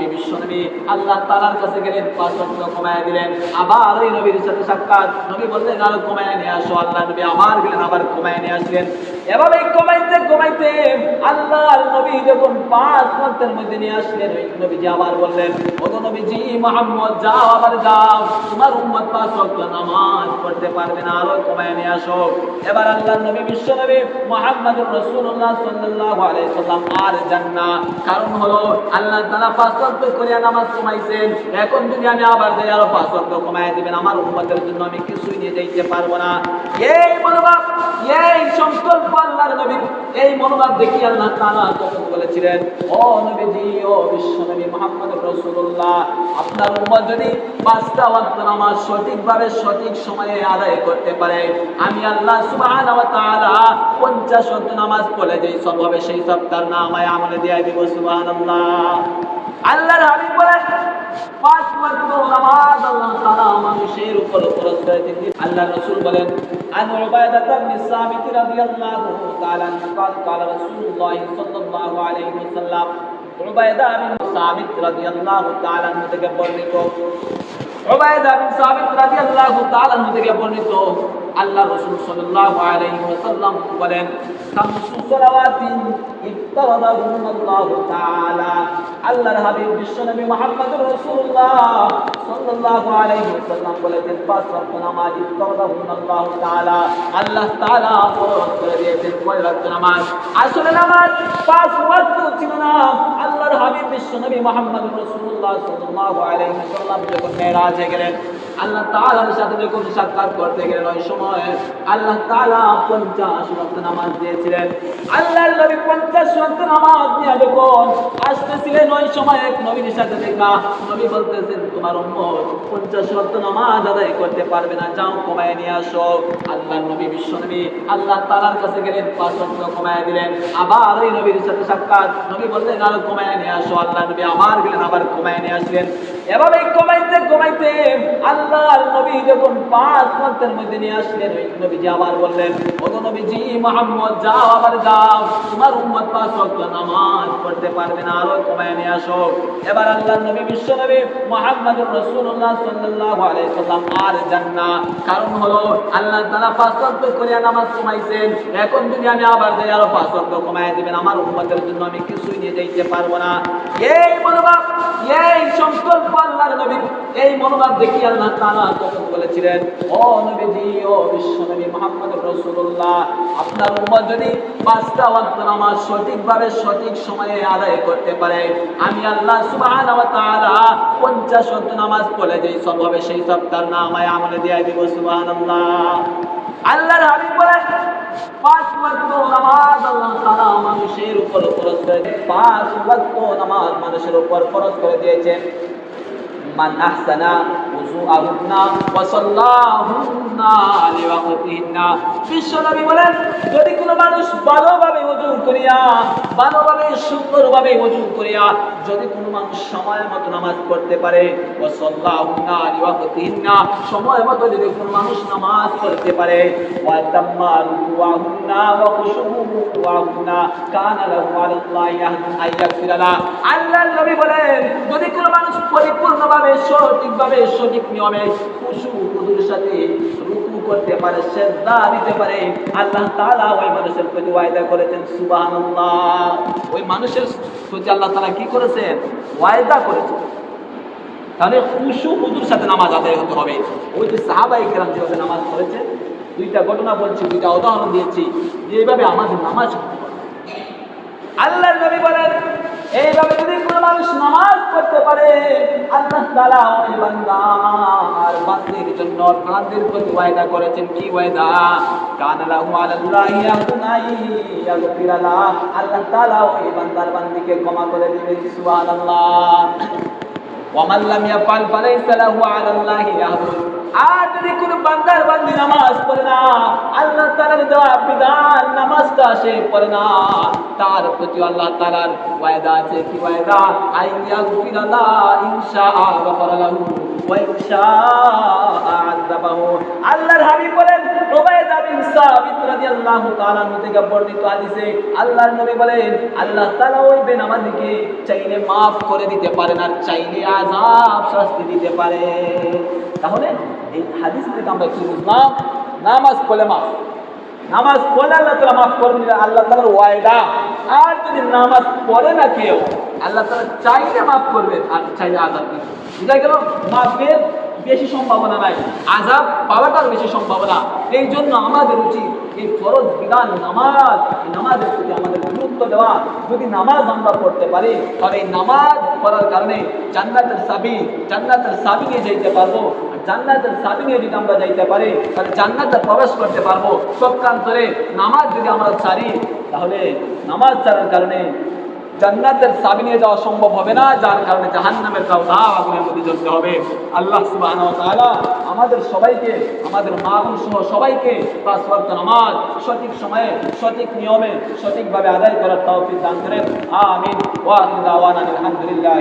নবী বিশ্ব নবী আল্লাহ তালার কাছে গেলেন, পাঁচ ওয়াক্ত কমায় দিলেন। আবার ওই নবীর সাথে সাক্ষাৎ। নবী বললেন, আরও কমায় নিয়ে আসো আল্লাহ নবী আবার গেলেন আবার কমায় নিয়ে আসলেন। এভাবে কমাইতে কমাইতে আল্লাহ নবী যখন পাঁচ ওয়াক্তের মধ্যে নিয়ে আসলেন, ওই নবীজি আবার বললেন নবীজি, মোহাম্মদ, যাও আবার যাও। তোমার উম্মত পাঁচ নামাজ পড়তে পারবে না আরও কমায় নিয়ে আসো। এবার আল্লাহ নবী, বিশ্ব নবী কারণ হলো, আল্লাহ তাআলা পাঁচ ওয়াক্ত করে নামাজ কমাইছেন। এখন যদি আমি আবার যাই, আরও পাঁচ ওয়াক্ত কমায় দিবেন। আমার উম্মতের জন্য আমি কিছুই নিয়ে যাইতে পারব না। এই মনোভাব, এই সংকল্প আল্লাহর নবীর, এই মনোভাব দেখি আপনার উম্মত যদি পাঁচটা ওয়াক্ত নামাজ সঠিকভাবে, সঠিক সময়ে আদায় করতে পারে, আমি আল্লাহ সুবহানাহু ওয়া তাআলা 50 ওয়াক্ত নামাজ পড়ে যেই সব হবে, সেই সব তার নামায় আমলে দিয়ে দিব, সুবহানাল্লাহ। আল্লাহর হাবিব বলেন পাঁচ ওয়াক্ত নামাজ আল্লাহ তাআলা মানুষের উপর ফরজ করে দিয়েছেন আল্লাহ রাসূল বলেন عن عبادة بن الصامت رضي الله تعالى عنه قال قال رسول الله صلى الله عليه وسلم عبادة بن الصامت رضي الله تعالى عنه থেকে বর্ণিত উবাইদা বিন সাবিত রাদিয়াল্লাহু তাআলা আনহু থেকে বর্ণিত আল্লাহ রাসূল সাল্লাল্লাহু আলাইহি ওয়াসাল্লাম বলেন আল্লাহর হাবিব বিশ্বনবী মুহাম্মদুর রাসূলুল্লাহ সাল্লাল্লাহু আলাইহি ওয়াসাল্লাম বলেছেন, পাঁচ ওয়াক্ত নামাজ ইফতারাদাহুল্লাহু তাআলা। আল্লাহ তাআলা ফরজ করে দিয়েছেন কয় ওয়াক্ত নামাজ। আসলে নামাজ পাঁচ ওয়াক্ত ছিল না। আল্লাহর হাবিব বিশ্বনবী মুহাম্মদুর রাসূলুল্লাহ সাল্লাল্লাহু আলাইহি ওয়াসাল্লাম যখন গেলেন আল্লাহ তাআলার সাথে যখন সাক্ষাৎ করতে গেলেন ওই সময় আল্লাহ তাআলা 50 ওয়াক্ত নামাজ দিয়েছিলেন। আল্লাহর নবী 50 ওয়াক্ত নামাজ নিয়ে যখন আসতেছিলেন, ওই সময় এক নবীর সাথে দেখা। নবী বলতেছেন, তোমার উম্মত 50 ওয়াক্ত নামাজ আদায় করতে পারবে না। যাও, কমায় নিয়ে আসো। আল্লাহর নবী বিশ্ব নবী আল্লাহ তাআলার কাছে গেলেন 5 ওয়াক্ত কমায় দিলেন। আবার ওই নবীর সাথে সাক্ষাৎ। নবী বললেন, আরও কমায় নিয়ে আসো। আল্লাহ নবী আবার গেলেন আবার কমায় নিয়ে আসলেন। এভাবে কমাইতে কমাইতে আল্লাহর নবী যখন পাঁচ ওয়াক্তের মধ্যে নিয়ে আসলেন, ওই নবীজি আবার বললেন ও তো নবীজি, মুহাম্মদ, যাও আবার যাও। তোমার উম্মত পাঁচ ওয়াক্ত নামাজ পড়তে পারবে না, আরও কমায় নিয়ে আসো। এবার আল্লাহর নবী, বিশ্ব নবী মুহাম্মদুর রাসূলুল্লাহ সাল্লাল্লাহু আলাইহি সাল্লাম আর জান্নাত কারণ হলো, আল্লাহ তাআলা পাঁচ ওয়াক্ত করে নামাজ কমাইছেন এখন যদি আমি আবার যাই, আরও পাঁচ ওয়াক্ত কমায় দিবেন। আমার উম্মতের জন্য আমি কিছুই নিয়ে যাইতে পারব না। এই মনোভাব এই সংকল্প আল্লাহর নবীর এই মনোভাব দেখি আল্লাহ তখন বলেছিলেন, ও নবীজি, ও বিশ্ব নবী মুহাম্মদ রাসূলুল্লাহ, আপনার উম্মত যদি পাঁচটা নামাজ সঠিকভাবে সঠিক সময়ে আদায় করতে পারে, আমি আল্লাহ সুবহানাহু ওয়া তাআলা 50 ওয়াক্ত নামাজ যেই সব হবে, সেই সব তার আমলে দিয়ে দিব আল্লাহর বলেন, পাঁচ নামাজ আল্লাহ মানুষের উপর ফরজ করে, পাঁচ নামাজ মানুষের উপর করে দিয়েছেন। মান আহসানা উযুআহুন্না ওয়া সাল্লাহুন্না লিওয়াক্তিহিন্না বিশ্বনবী বলেন, যদি কোনো মানুষ ভালোভাবে ওযু করিয়া, ভালোভাবে, সুন্দরভাবে ওযু করিয়া, যদি কোনো মানুষ সময় মতো নামাজ পড়তে পারে, ওয়া সাল্লাহুন্না লিওয়াক্তিহিন্না সময় মতো যদি কোনো মানুষ নামাজ পড়তে পারে, ওয়া নবী বলেন, যদি কোনো পরিপূর্ণভাবে সঠিকভাবে, সঠিক নিয়মে খুশু হুজুর সাথে রুকু করতে পারে, সেজদা দিতে পারে। আল্লাহ তালা ওই মানুষের প্রতি ওয়াদা করেছেন, সুবহানাল্লাহ। ওই মানুষের প্রতি আল্লাহ তাআলা কি করেছেন? ওয়াদা করেছেন। তাহলে খুশু হুজুর সাথে নামাজ আদায় হতে হবে। ওই যে সাহাবাই কেরাম যেভাবে নামাজ পড়েছেন, দুইটা ঘটনা বলছি, দুইটা উদাহরণ দিয়েছি, যে এইভাবে আমাদের নামাজ। আল্লাহর নবী বলেন এইভাবে যদি কোনো মানুষ নামাজ পড়তে পারে, আল্লাহ তালা ওই বান্দা আর বান্দির জন্য তাদের প্রতি ওয়াদা করেছেন? কি ওয়াদা? কানা লাহু আলাল্লাহি আহদুনাই ইয়াগফিরালা আল্লাহ তাআলা ওই বান্দার বান্দিকে ক্ষমা করে দিবেন, সুবহানাল্লাহ। ওয়া মান লাম ইয়াফআল ফালাইসা লাহু আলাল্লাহি আহদুন আর যদি কোনো বান্দার বান্দি নামাজ পড়ে না, আল্লাহ তাআলার দেওয়া বিধান নামাজটা সে পড়ে না। তার প্রতি আল্লাহ ওয়াদা আছে কি ওয়াদা? আইয়া আযাবাহু। আল্লাহর বলেন বিন নবী বলেন, আল্লাহ তাআলা ওই বেনামাজিকে চাইলে করে দিতে পারেন আর চাইলে আযাব শাস্তি দিতে পারে। তাহলে এই হাদিস থেকে আমরা নামাজ পড়লে মাফ নামাজ পড়লে আল্লাহ তালা মাফ করবেন আল্লাহ তালার ওয়ায়দা আর যদি নামাজ পড়ে না কেউ, আল্লাহ তালা চাইলে মাফ করবেন আর চাইলে আজাব দিবেন। বুঝা গেল? মাফের বেশি সম্ভাবনা নাই। আজাব পাওয়াটার বেশি সম্ভাবনা। এই জন্য আমাদের উচিত এই ফরজ বিধান নামাজ, এই নামাজের প্রতি আমাদের গুরুত্ব দেওয়া। যদি নামাজ আমরা পড়তে পারি তবে এই নামাজ পড়ার কারণে জান্নাতের সাবি জান্নাতের সাবি নিয়ে যেতে পারব। জান্নাতের সাবি নিয়ে যদি আমরা যাইতে পারি, তাহলে জান্নাতে প্রবেশ করতে পারব। সবকান্তরে নামাজ যদি আমরা ছাড়ি, তাহলে নামাজ ছাড়ার কারণে জান্নাতের সাবি নিয়ে যাওয়া সম্ভব হবে না, যার কারণে জাহান্নামের কাউ তা আগুনের মধ্যে জ্বলতে হবে। আল্লাহ সুবাহ আমাদের সবাইকে, আমাদের মা সহ সবাইকে পাঁচ নামাজ সঠিক সময়ে, সঠিক নিয়মে, সঠিকভাবে আদায় করার তৌফিক দান করেন। আমিন। ওয়া আলহামদুলিল্লাহ